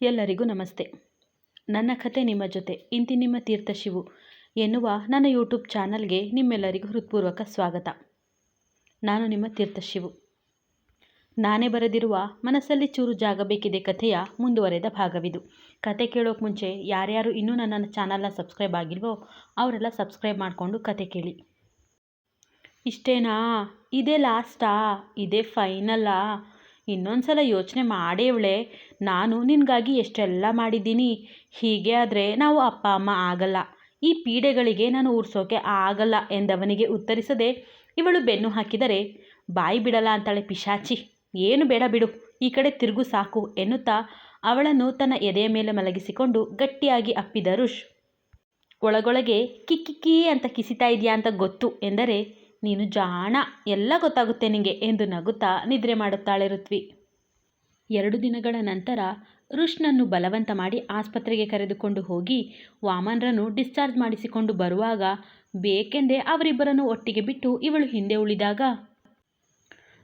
ಎಲ್ಲರಿಗೂ ನಮಸ್ತೆ. ನನ್ನ ಕತೆ ನಿಮ್ಮ ಜೊತೆ, ಇಂತಿ ನಿಮ್ಮ ತೀರ್ಥ ಶಿವು ಎನ್ನುವ ನನ್ನ ಯೂಟ್ಯೂಬ್ ಚಾನಲ್ಗೆ ನಿಮ್ಮೆಲ್ಲರಿಗೂ ಹೃತ್ಪೂರ್ವಕ ಸ್ವಾಗತ. ನಾನು ನಿಮ್ಮ ತೀರ್ಥ ಶಿವು. ನಾನೇ ಬರೆದಿರುವ ಮನಸ್ಸಲ್ಲಿ ಚೂರು ಜಾಗ ಬೇಕಿದೆ ಕಥೆಯ ಮುಂದುವರೆದ ಭಾಗವಿದು. ಕತೆ ಕೇಳೋಕೆ ಮುಂಚೆ ಯಾರ್ಯಾರು ಇನ್ನೂ ನನ್ನ ಚಾನಲ್ನ ಸಬ್ಸ್ಕ್ರೈಬ್ ಆಗಿಲ್ವೋ ಅವರೆಲ್ಲ ಸಬ್ಸ್ಕ್ರೈಬ್ ಮಾಡಿಕೊಂಡು ಕತೆ ಕೇಳಿ. ಇಷ್ಟೇನಾ? ಇದೇ ಲಾಸ್ಟಾ? ಇದೇ ಫೈನಲ್ಲಾ? ಇನ್ನೊಂದು ಸಲ ಯೋಚನೆ ಮಾಡೇವಳೆ, ನಾನು ನಿನಗಾಗಿ ಎಷ್ಟೆಲ್ಲ ಮಾಡಿದ್ದೀನಿ, ಹೀಗೆ ಆದರೆ ನಾವು ಅಪ್ಪ, ಅಮ್ಮ ಆಗಲ್ಲ. ಈ ಪೀಡೆಗಳಿಗೆ ನಾನು ಊರ್ಸೋಕೆ ಆಗಲ್ಲ ಎಂದವನಿಗೆ ಉತ್ತರಿಸದೆ ಇವಳು ಬೆನ್ನು ಹಾಕಿದರೆ, ಬಾಯಿ ಬಿಡಲ್ಲ ಅಂತಾಳೆ ಪಿಶಾಚಿ, ಏನು ಬೇಡ ಬಿಡು, ಈ ಕಡೆ ತಿರುಗು ಸಾಕು ಎನ್ನುತ್ತಾ ಅವಳನ್ನು ತನ್ನ ಎದೆಯ ಮೇಲೆ ಮಲಗಿಸಿಕೊಂಡು ಗಟ್ಟಿಯಾಗಿ ಅಪ್ಪಿದ ರುಷ್. ಒಳಗೊಳಗೆ ಕಿಕ್ಕಿಕ್ಕಿ ಅಂತ ಕಿಸಿತಾ ಇದೆಯಾ ಅಂತ ಗೊತ್ತು ಎಂದರೆ ನೀನು ಜಾಣ, ಎಲ್ಲ ಗೊತ್ತಾಗುತ್ತೆ ನಿನಗೆ ಎಂದು ನಗುತ್ತಾ ನಿದ್ರೆ ಮಾಡುತ್ತಾಳೆ ಋತ್ವಿ. ಎರಡು ದಿನಗಳ ನಂತರ ರುಷ್ನನ್ನು ಬಲವಂತ ಮಾಡಿ ಆಸ್ಪತ್ರೆಗೆ ಕರೆದುಕೊಂಡು ಹೋಗಿ ವಾಮನ್ರನ್ನು ಡಿಸ್ಚಾರ್ಜ್ ಮಾಡಿಸಿಕೊಂಡು ಬರುವಾಗ ಬೇಕೆಂದೇ ಅವರಿಬ್ಬರನ್ನು ಒಟ್ಟಿಗೆ ಬಿಟ್ಟು ಇವಳು ಹಿಂದೆ ಉಳಿದಾಗ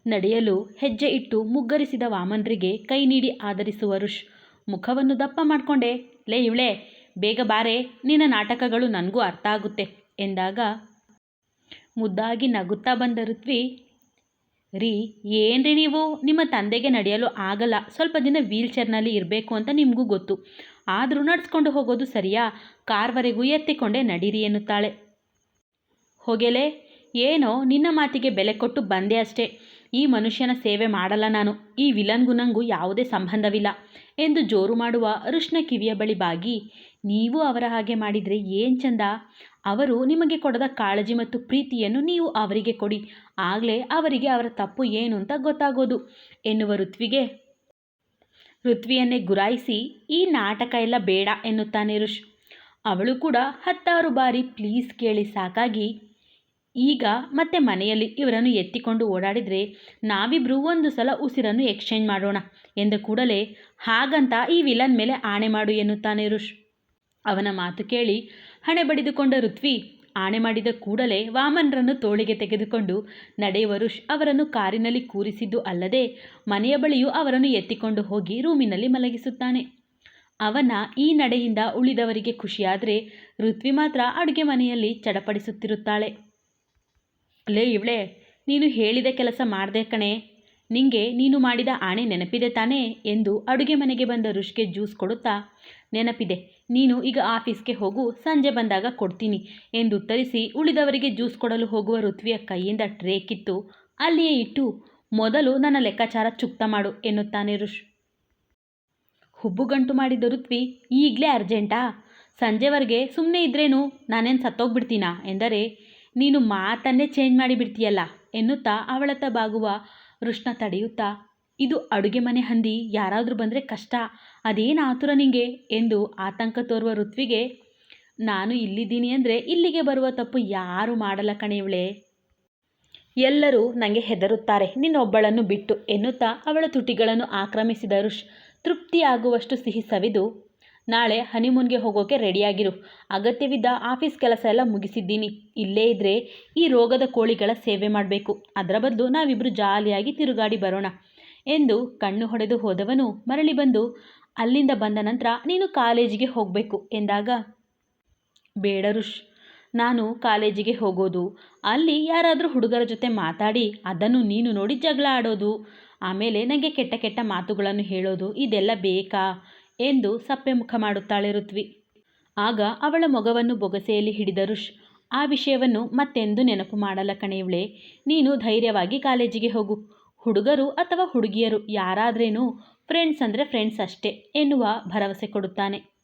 ನಡೆಯಲು ಹೆಜ್ಜೆ ಇಟ್ಟು ಮುಗ್ಗರಿಸಿದ ವಾಮನ್ರಿಗೆ ಕೈ ನೀಡಿ ಆಧರಿಸುವ ರುಷ್, ಮುಖವನ್ನು ದಪ್ಪ ಮಾಡಿಕೊಂಡೆ, ಲೇ ಇವಳೆ, ಬೇಗ ಬಾರೆ, ನಿನ್ನ ನಾಟಕಗಳು ನನಗೂ ಅರ್ಥ ಆಗುತ್ತೆ ಎಂದಾಗ ಮುದ್ದಾಗಿ ನಗುತ್ತಾ ಬಂದ ಋತ್ವಿ, ರೀ, ಏನ್ರಿ ನೀವು? ನಿಮ್ಮ ತಂದೆಗೆ ನಡೆಯಲು ಆಗಲ್ಲ. ಸ್ವಲ್ಪ ದಿನ ವೀಲ್ಚೇರ್ನಲ್ಲಿ ಇರಬೇಕು ಅಂತ ನಿಮಗೂ ಗೊತ್ತು. ಆದರೂ ನಡೆಸ್ಕೊಂಡು ಹೋಗೋದು ಸರಿಯಾ? ಕಾರ್ವರೆಗೂ ಎತ್ತಿಕೊಂಡೇ ನಡೀರಿ ಎನ್ನುತ್ತಾಳೆ. ಹೋಗೆಲೆ, ಏನೋ ನಿನ್ನ ಮಾತಿಗೆ ಬೆಲೆ ಕೊಟ್ಟು ಬಂದೆ ಅಷ್ಟೇ. ಈ ಮನುಷ್ಯನ ಸೇವೆ ಮಾಡಲ್ಲ ನಾನು. ಈ ವಿಲನ್ಗೂ ನಂಗೂ ಯಾವುದೇ ಸಂಬಂಧವಿಲ್ಲ ಎಂದು ಜೋರು ಮಾಡುವ ಅರುಷ್ಣ ಕಿವಿಯ ಬಳಿ ಬಾಗಿ, ನೀವು ಅವರ ಹಾಗೆ ಮಾಡಿದರೆ ಏನು ಚಂದ? ಅವರು ನಿಮಗೆ ಕೊಡದ ಕಾಳಜಿ ಮತ್ತು ಪ್ರೀತಿಯನ್ನು ನೀವು ಅವರಿಗೆ ಕೊಡಿ. ಆಗಲೇ ಅವರಿಗೆ ಅವರ ತಪ್ಪು ಏನು ಅಂತ ಗೊತ್ತಾಗೋದು ಎನ್ನುವ ಋತ್ವಿಗೆ. ಋತ್ವಿಯನ್ನೇ ಗುರಾಯಿಸಿ, ಈ ನಾಟಕ ಎಲ್ಲ ಬೇಡ ಎನ್ನುತ್ತಾನೆ ಋಷ್. ಅವಳು ಕೂಡ ಹತ್ತಾರು ಬಾರಿ ಪ್ಲೀಸ್ ಕೇಳಿ ಸಾಕಾಗಿ ಈಗ ಮತ್ತೆ ಮನೆಯಲ್ಲಿ ಇವರನ್ನು ಎತ್ತಿಕೊಂಡು ಓಡಾಡಿದರೆ ನಾವಿಬ್ಬರೂ ಒಂದು ಸಲ ಉಸಿರನ್ನು ಎಕ್ಸ್ಚೇಂಜ್ ಮಾಡೋಣ ಎಂದ ಕೂಡಲೇ, ಹಾಗಂತ ಈ ವಿಲನ್ ಮೇಲೆ ಆಣೆ ಮಾಡು ಎನ್ನುತ್ತಾನೆ ರುಷ್. ಅವನ ಮಾತು ಕೇಳಿ ಹಣೆ ಬಡಿದುಕೊಂಡ ಋತ್ವಿ ಆಣೆ ಮಾಡಿದ ಕೂಡಲೇ ವಾಮನರನ್ನು ತೋಳಿಗೆ ತೆಗೆದುಕೊಂಡು ನಡೆಯುವ ಋಷ್ ಅವರನ್ನು ಕಾರಿನಲ್ಲಿ ಕೂರಿಸಿದ್ದು ಅಲ್ಲದೆ ಮನೆಯ ಬಳಿಯೂ ಅವರನ್ನು ಎತ್ತಿಕೊಂಡು ಹೋಗಿ ರೂಮಿನಲ್ಲಿ ಮಲಗಿಸುತ್ತಾನೆ. ಅವನ ಈ ನಡೆಯಿಂದ ಉಳಿದವರಿಗೆ ಖುಷಿಯಾದರೆ ಋತ್ವಿ ಮಾತ್ರ ಅಡುಗೆ ಮನೆಯಲ್ಲಿ ಚಡಪಡಿಸುತ್ತಿರುತ್ತಾಳೆ. ಲೇ ಇವಳೆ, ನೀನು ಹೇಳಿದ ಕೆಲಸ ಮಾಡಿದೆ ಕಣೆ. ನಿಂಗೆ ನೀನು ಮಾಡಿದ ಆಣೆ ನೆನಪಿದೆ ತಾನೇ ಎಂದು ಅಡುಗೆ ಮನೆಗೆ ಬಂದ ರುಷ್ಗೆ ಜ್ಯೂಸ್ ಕೊಡುತ್ತಾ, ನೆನಪಿದೆ, ನೀನು ಈಗ ಆಫೀಸ್ಗೆ ಹೋಗು, ಸಂಜೆ ಬಂದಾಗ ಕೊಡ್ತೀನಿ ಎಂದು ಉತ್ತರಿಸಿ ಉಳಿದವರಿಗೆ ಜ್ಯೂಸ್ ಕೊಡಲು ಹೋಗುವ ಋತ್ವಿಯ ಕೈಯಿಂದ ಟ್ರೇ ಕಿತ್ತು, ಅಲ್ಲಿಯೇ ಇಟ್ಟು, ಮೊದಲು ನನ್ನ ಲೆಕ್ಕಾಚಾರ ಚುಕ್ತ ಮಾಡು ಎನ್ನುತ್ತಾನೆ ಋಷ್ ಹುಬ್ಬುಗಂಟು ಮಾಡಿದ ಋತ್ವಿ, ಈಗಲೇ ಅರ್ಜೆಂಟಾ? ಸಂಜೆವರೆಗೆ ಸುಮ್ಮನೆ ಇದ್ರೇನು, ನಾನೇನು ಸತ್ತೋಗ್ಬಿಡ್ತೀನಾ ಎಂದರೆ ನೀನು ಮಾತನ್ನೇ ಚೇಂಜ್ ಮಾಡಿಬಿಡ್ತೀಯಲ್ಲ ಎನ್ನುತ್ತಾ ಅವಳತ್ತ ಬಾಗುವ ಋಷ್ನ ತಡೆಯುತ್ತಾ, ಇದು ಅಡುಗೆ ಮನೆ ಹಂದಿ, ಯಾರಾದರೂ ಬಂದರೆ ಕಷ್ಟ, ಅದೇನು ಆತುರ ನಿಂಗೆ ಎಂದು ಆತಂಕ ತೋರುವ ಋತ್ವಿಗೆ, ನಾನು ಇಲ್ಲಿದ್ದೀನಿ ಅಂದರೆ ಇಲ್ಲಿಗೆ ಬರುವ ತಪ್ಪು ಯಾರು ಮಾಡಲ್ಲ ಕಣೆಯವಳೆ. ಎಲ್ಲರೂ ನನಗೆ ಹೆದರುತ್ತಾರೆ, ನಿನ್ನೊಬ್ಬಳನ್ನು ಬಿಟ್ಟು ಎನ್ನುತ್ತಾ ಅವಳ ತುಟಿಗಳನ್ನು ಆಕ್ರಮಿಸಿದ ಋಷ್ ತೃಪ್ತಿಯಾಗುವಷ್ಟು ಸಿಹಿ ಸವಿದು ನಾಳೆ ಹನಿಮೂನ್ಗೆ ಹೋಗೋಕೆ ರೆಡಿಯಾಗಿರು. ಅಗತ್ಯವಿದ್ದ ಆಫೀಸ್ ಕೆಲಸ ಎಲ್ಲ ಮುಗಿಸಿದ್ದೀನಿ. ಇಲ್ಲೇ ಇದ್ದರೆ ಈ ರೋಗದ ಕೋಳಿಗಳ ಸೇವೆ ಮಾಡಬೇಕು. ಅದರ ಬದಲು ನಾವಿಬ್ಬರು ಜಾಲಿಯಾಗಿ ತಿರುಗಾಡಿ ಬರೋಣ ಎಂದು ಕಣ್ಣು ಹೊಡೆದು ಹೋದವನು ಮರಳಿ ಬಂದು, ಅಲ್ಲಿಂದ ಬಂದ ನಂತರ ನೀನು ಕಾಲೇಜಿಗೆ ಹೋಗಬೇಕು ಎಂದಾಗ, ಬೇಡ ರುಷ್, ನಾನು ಕಾಲೇಜಿಗೆ ಹೋಗೋದು. ಅಲ್ಲಿ ಯಾರಾದರೂ ಹುಡುಗರ ಜೊತೆ ಮಾತಾಡಿ, ಅದನ್ನು ನೀನು ನೋಡಿ ಜಗಳ ಆಡೋದು. ಆಮೇಲೆ ನನಗೆ ಕೆಟ್ಟ ಕೆಟ್ಟ ಮಾತುಗಳನ್ನು ಹೇಳೋದು, ಇದೆಲ್ಲ ಬೇಕಾ? ಎಂದು ಸಪ್ಪೆ ಮುಖ ಮಾಡುತ್ತಾಳೆ ಋತ್ವಿ. ಆಗ ಅವಳ ಮೊಗವನ್ನು ಬೊಗಸೆಯಲ್ಲಿ ಹಿಡಿದ ಋಷ್, ಆ ವಿಷಯವನ್ನು ಮತ್ತೆಂದು ನೆನಪು ಮಾಡಲ್ಲ ಕಣೆಯವಳೆ ನೀನು ಧೈರ್ಯವಾಗಿ ಕಾಲೇಜಿಗೆ ಹೋಗು. ಹುಡುಗರು ಅಥವಾ ಹುಡುಗಿಯರು ಯಾರಾದ್ರೇನು ಫ್ರೆಂಡ್ಸ್ ಅಂದರೆ ಫ್ರೆಂಡ್ಸ್ ಅಷ್ಟೇ ಎನ್ನುವ ಭರವಸೆ ಕೊಡುತ್ತಾನೆ.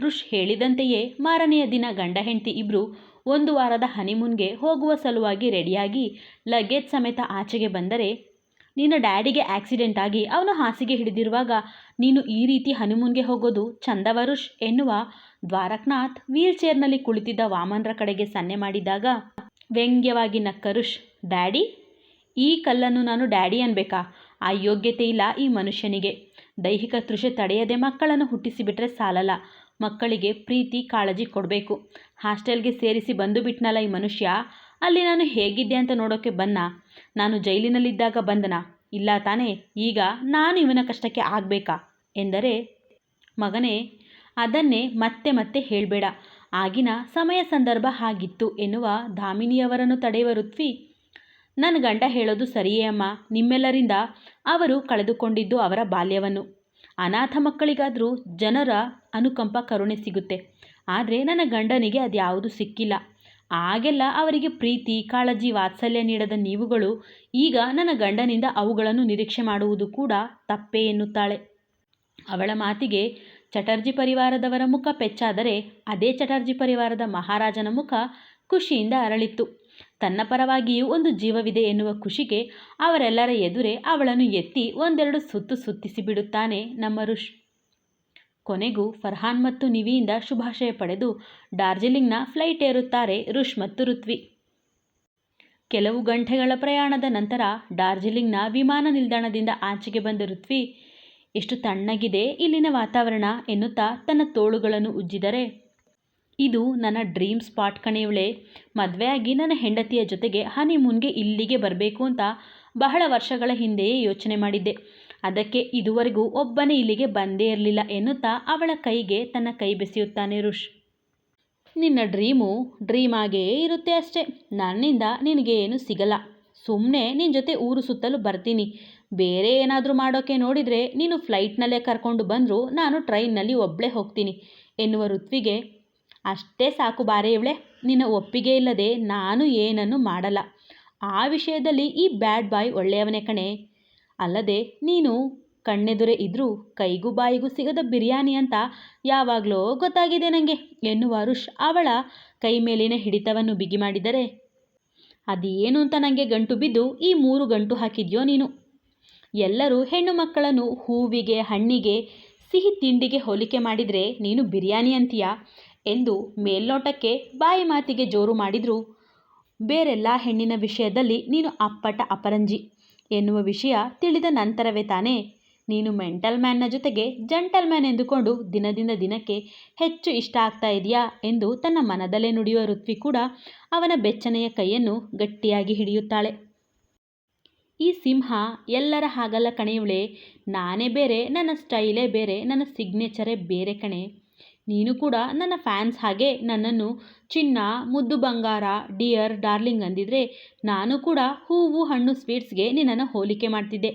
ಋಷ್ ಹೇಳಿದಂತೆಯೇ ಮಾರನೆಯ ದಿನ ಗಂಡ ಹೆಂಡತಿ ಇಬ್ಬರು ಒಂದು ವಾರದ ಹನಿಮೂನ್ಗೆ ಹೋಗುವ ಸಲುವಾಗಿ ರೆಡಿಯಾಗಿ ಲಗೇಜ್ ಸಮೇತ ಆಚೆಗೆ ಬಂದರೆ ನಿನ್ನ ಡ್ಯಾಡಿಗೆ ಆಕ್ಸಿಡೆಂಟ್ ಆಗಿ ಅವನು ಹಾಸಿಗೆ ಹಿಡಿದಿರುವಾಗ ನೀನು ಈ ರೀತಿ ಹನಿಮೂನ್ಗೆ ಹೋಗೋದು ಚಂದವರುಷ್ ಎನ್ನುವ ದ್ವಾರಕನಾಥ್ ವೀಲ್ ಚೇರ್ನಲ್ಲಿ ಕುಳಿತಿದ್ದ ವಾಮನರ ಕಡೆಗೆ ಸನ್ನೆ ಮಾಡಿದಾಗ, ವ್ಯಂಗ್ಯವಾಗಿ ನಕ್ಕರುಷ್, ಡ್ಯಾಡಿ, ಈ ಕಲ್ಲನ್ನು ನಾನು ಡ್ಯಾಡಿ ಅನ್ಬೇಕಾ? ಆ ಯೋಗ್ಯತೆ ಇಲ್ಲ ಈ ಮನುಷ್ಯನಿಗೆ. ದೈಹಿಕ ತೃಷೆ ತಡೆಯದೆ ಮಕ್ಕಳನ್ನು ಹುಟ್ಟಿಸಿಬಿಟ್ರೆ ಸಾಲಲ್ಲ. ಮಕ್ಕಳಿಗೆ ಪ್ರೀತಿ, ಕಾಳಜಿ ಕೊಡಬೇಕು. ಹಾಸ್ಟೆಲ್ಗೆ ಸೇರಿಸಿ ಬಂದು ಬಿಟ್ನಲ್ಲ ಈ ಮನುಷ್ಯ? ಅಲ್ಲಿ ನಾನು ಹೇಗಿದ್ದೆ ಅಂತ ನೋಡೋಕ್ಕೆ ಬನ್ನ? ನಾನು ಜೈಲಿನಲ್ಲಿದ್ದಾಗ ಬಂದನ. ಇಲ್ಲ ತಾನೇ, ಈಗ ನಾನು ಇವನ ಕಷ್ಟಕ್ಕೆ ಆಗಬೇಕಾ? ಎಂದರೆ, ಮಗನೇ, ಅದನ್ನೇ ಮತ್ತೆ ಮತ್ತೆ ಹೇಳಬೇಡ. ಆಗಿನ ಸಮಯ ಸಂದರ್ಭ ಹಾಗಿತ್ತು ಎನ್ನುವ ದಾಮಿನಿಯವರನ್ನು ತಡೆಯುವ ಋತ್ವಿ ನನ್ನ ಗಂಡ ಹೇಳೋದು ಸರಿಯೇ ಅಮ್ಮ. ನಿಮ್ಮೆಲ್ಲರಿಂದ ಅವರು ಕಳೆದುಕೊಂಡಿದ್ದು ಅವರ ಬಾಲ್ಯವನ್ನು. ಅನಾಥ ಮಕ್ಕಳಿಗಾದರೂ ಜನರ ಅನುಕಂಪ ಕರುಣೆ ಸಿಗುತ್ತೆ. ಆದರೆ ನನ್ನ ಗಂಡನಿಗೆ ಅದ್ಯಾವುದು ಸಿಕ್ಕಿಲ್ಲ. ಆಗೆಲ್ಲ ಅವರಿಗೆ ಪ್ರೀತಿ, ಕಾಳಜಿ, ವಾತ್ಸಲ್ಯ ನೀಡದ ನೀವುಗಳು, ಈಗ ನನ್ನ ಗಂಡನಿಂದ ಅವುಗಳನ್ನು ನಿರೀಕ್ಷೆ ಮಾಡುವುದು ಕೂಡ ತಪ್ಪೇ ಎನ್ನುತ್ತಾಳೆ. ಅವಳ ಮಾತಿಗೆ ಚಟರ್ಜಿ ಪರಿವಾರದವರ ಮುಖ ಪೆಚ್ಚಾದರೆ ಅದೇ ಚಟರ್ಜಿ ಪರಿವಾರದ ಮಹಾರಾಜನ ಮುಖ ಖುಷಿಯಿಂದ ಅರಳಿತ್ತು. ತನ್ನ ಪರವಾಗಿಯೂ ಒಂದು ಜೀವವಿದೆ ಎನ್ನುವ ಖುಷಿಗೆ ಅವರೆಲ್ಲರ ಎದುರೇ ಅವಳನ್ನು ಎತ್ತಿ ಒಂದೆರಡು ಸುತ್ತು ಸುತ್ತಿಸಿ ಬಿಡುತ್ತಾನೆ ನಮ್ಮ ಋಷ್ ಕೊನೆಗೂ ಫರ್ಹಾನ್ ಮತ್ತು ನಿವಿಯಿಂದ ಶುಭಾಶಯ ಪಡೆದು ಡಾರ್ಜಿಲಿಂಗ್ನ ಫ್ಲೈಟ್ ಏರುತ್ತಾರೆ ರುಷ್ ಮತ್ತು ಋತ್ವಿ. ಕೆಲವು ಗಂಟೆಗಳ ಪ್ರಯಾಣದ ನಂತರ ಡಾರ್ಜಿಲಿಂಗ್ನ ವಿಮಾನ ನಿಲ್ದಾಣದಿಂದ ಆಚೆಗೆ ಬಂದ ಋತ್ವಿ ಎಷ್ಟು ತಣ್ಣಗಿದೆ ಇಲ್ಲಿನ ವಾತಾವರಣ ಎನ್ನುತ್ತಾ ತನ್ನ ತೋಳುಗಳನ್ನು ಉಜ್ಜಿದರೆ, ಇದು ನನ್ನ ಡ್ರೀಮ್ ಸ್ಪಾಟ್ ಕಣೆಯವಳೆ ಮದುವೆಯಾಗಿ ನನ್ನ ಹೆಂಡತಿಯ ಜೊತೆಗೆ ಹನಿಮೂನ್ಗೆ ಇಲ್ಲಿಗೆ ಬರಬೇಕು ಅಂತ ಬಹಳ ವರ್ಷಗಳ ಹಿಂದೆಯೇ ಯೋಚನೆ ಮಾಡಿದ್ದೆ. ಅದಕ್ಕೆ ಇದುವರೆಗೂ ಒಬ್ಬನೇ ಇಲ್ಲಿಗೆ ಬಂದೇ ಇರಲಿಲ್ಲ ಎನ್ನುತ್ತಾ ಅವಳ ಕೈಗೆ ತನ್ನ ಕೈ ಬೆಸೆಯುತ್ತಾನೆ ರುಷ್ ನಿನ್ನ ಡ್ರೀಮು ಡ್ರೀಮ್ ಆಗೇ ಇರುತ್ತೆ ಅಷ್ಟೇ. ನನ್ನಿಂದ ನಿನಗೆ ಏನು ಸಿಗಲ್ಲ. ಸುಮ್ಮನೆ ನಿನ್ನ ಜೊತೆ ಊರು ಸುತ್ತಲೂ ಬರ್ತೀನಿ. ಬೇರೆ ಏನಾದರೂ ಮಾಡೋಕ್ಕೆ ನೋಡಿದರೆ ನೀನು ಫ್ಲೈಟ್ನಲ್ಲೇ ಕರ್ಕೊಂಡು ಬಂದರೂ ನಾನು ಟ್ರೈನ್ನಲ್ಲಿ ಒಬ್ಬಳೇ ಹೋಗ್ತೀನಿ ಎನ್ನುವ ಋತ್ವಿಗೆ, ಅಷ್ಟೇ ಸಾಕು ಬಾರೆ ಇವಳೆ. ನಿನ್ನ ಒಪ್ಪಿಗೆ ಇಲ್ಲದೆ ನಾನು ಏನನ್ನು ಮಾಡಲ್ಲ. ಆ ವಿಷಯದಲ್ಲಿ ಈ ಬ್ಯಾಡ್ ಬಾಯ್ ಒಳ್ಳೆಯವನೇ ಕಣೆ. ಅಲ್ಲದೆ ನೀನು ಕಣ್ಣೆದುರೇ ಇದ್ರೂ ಕೈಗೂ ಬಾಯಿಗೂ ಸಿಗದ ಬಿರಿಯಾನಿ ಅಂತ ಯಾವಾಗಲೋ ಗೊತ್ತಾಗಿದೆ ನನಗೆ ಎನ್ನುವ ಋಷ್ ಅವಳ ಕೈ ಮೇಲಿನ ಹಿಡಿತವನ್ನು ಬಿಗಿ ಮಾಡಿದರೆ. ಅದೇನು ಅಂತ ನನಗೆ ಗಂಟು ಬಿದ್ದು ಈ ಮೂರು ಗಂಟು ಹಾಕಿದ್ಯೋ ನೀನು? ಎಲ್ಲರೂ ಹೆಣ್ಣು ಮಕ್ಕಳನ್ನು ಹೂವಿಗೆ, ಹಣ್ಣಿಗೆ, ಸಿಹಿ ತಿಂಡಿಗೆ ಹೋಲಿಕೆ ಮಾಡಿದರೆ ನೀನು ಬಿರಿಯಾನಿ ಅಂತೀಯ ಎಂದು ಮೇಲ್ನೋಟಕ್ಕೆ ಬಾಯಿ ಮಾತಿಗೆ ಜೋರು ಮಾಡಿದ್ರು. ಬೇರೆಲ್ಲ ಹೆಣ್ಣಿನ ವಿಷಯದಲ್ಲಿ ನೀನು ಅಪ್ಪಟ ಅಪರಂಜಿ. ಎನ್ನುವ ವಿಷಯ ತಿಳಿದ ನಂತರವೇ ತಾನೇ. ನೀನು ಮೆಂಟಲ್ ಮ್ಯಾನ್ನ ಜೊತೆಗೆ ಜಂಟಲ್ ಮ್ಯಾನ್ ಎಂದುಕೊಂಡು ದಿನದಿಂದ ದಿನಕ್ಕೆ ಹೆಚ್ಚು ಇಷ್ಟ ಆಗ್ತಾ ಇದೆಯಾ ಎಂದು ತನ್ನ ಮನದಲ್ಲೇ ನುಡಿಯುವ ಋತ್ವಿ ಕೂಡ ಅವನ ಬೆಚ್ಚನೆಯ ಕೈಯನ್ನು ಗಟ್ಟಿಯಾಗಿ ಹಿಡಿಯುತ್ತಾಳೆ. ಈ ಸಿಂಹ ಎಲ್ಲರ ಹಾಗಲ್ಲ ಕಣೆಯುಳೆ ನಾನೇ ಬೇರೆ, ನನ್ನ ಸ್ಟೈಲೇ ಬೇರೆ, ನನ್ನ ಸಿಗ್ನೇಚರೇ ಬೇರೆ ಕಣೆ. ನೀನು ಕೂಡ ನನ್ನ ಫ್ಯಾನ್ಸ್ ಹಾಗೆ ನನ್ನನ್ನು ಚಿನ್ನ, ಮುದ್ದು ಬಂಗಾರ, ಡಿಯರ್ ಡಾರ್ಲಿಂಗ್ ಅಂದಿದ್ರೆ ನಾನು ಕೂಡ ಹೂವು, ಹಣ್ಣು, ಸ್ವೀಟ್ಸ್ಗೆ ನಿನ್ನನ್ನು ಹೋಲಿಕೆ ಮಾಡ್ತಿದ್ದೆ.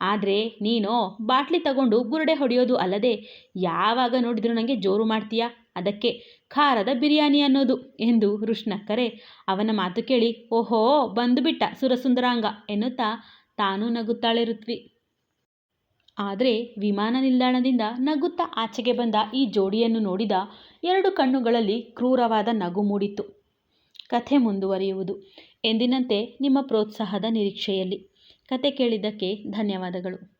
ಆದರೆ ನೀನು ಬಾಟ್ಲಿ ತಗೊಂಡು ಬುರುಡೆ ಹೊಡೆಯೋದು ಅಲ್ಲದೆ ಯಾವಾಗ ನೋಡಿದ್ರು ನನಗೆ ಜೋರು ಮಾಡ್ತೀಯಾ? ಅದಕ್ಕೆ ಖಾರದ ಬಿರಿಯಾನಿ ಅನ್ನೋದು ಎಂದು ಋಷ್ಣಕ್ಕರೆ ಅವನ ಮಾತು ಕೇಳಿ, ಓಹೋ ಬಂದುಬಿಟ್ಟ ಸುರಸುಂದರಾಂಗ ಎನ್ನುತ್ತಾ ತಾನೂ ನಗುತ್ತಾಳೆ ಋತ್ವಿ. ಆದರೆ ವಿಮಾನ ನಿಲ್ದಾಣದಿಂದ ನಗುತ್ತಾ ಆಚೆಗೆ ಬಂದ ಈ ಜೋಡಿಯನ್ನು ನೋಡಿದ ಎರಡು ಕಣ್ಣುಗಳಲ್ಲಿ ಕ್ರೂರವಾದ ನಗು ಮೂಡಿತು ಕಥೆ ಮುಂದುವರಿಯುವುದು. ಎಂದಿನಂತೆ ನಿಮ್ಮ ಪ್ರೋತ್ಸಾಹದ ನಿರೀಕ್ಷೆಯಲ್ಲಿ. ಕತೆ ಕೇಳಿದ್ದಕ್ಕೆ ಧನ್ಯವಾದಗಳು.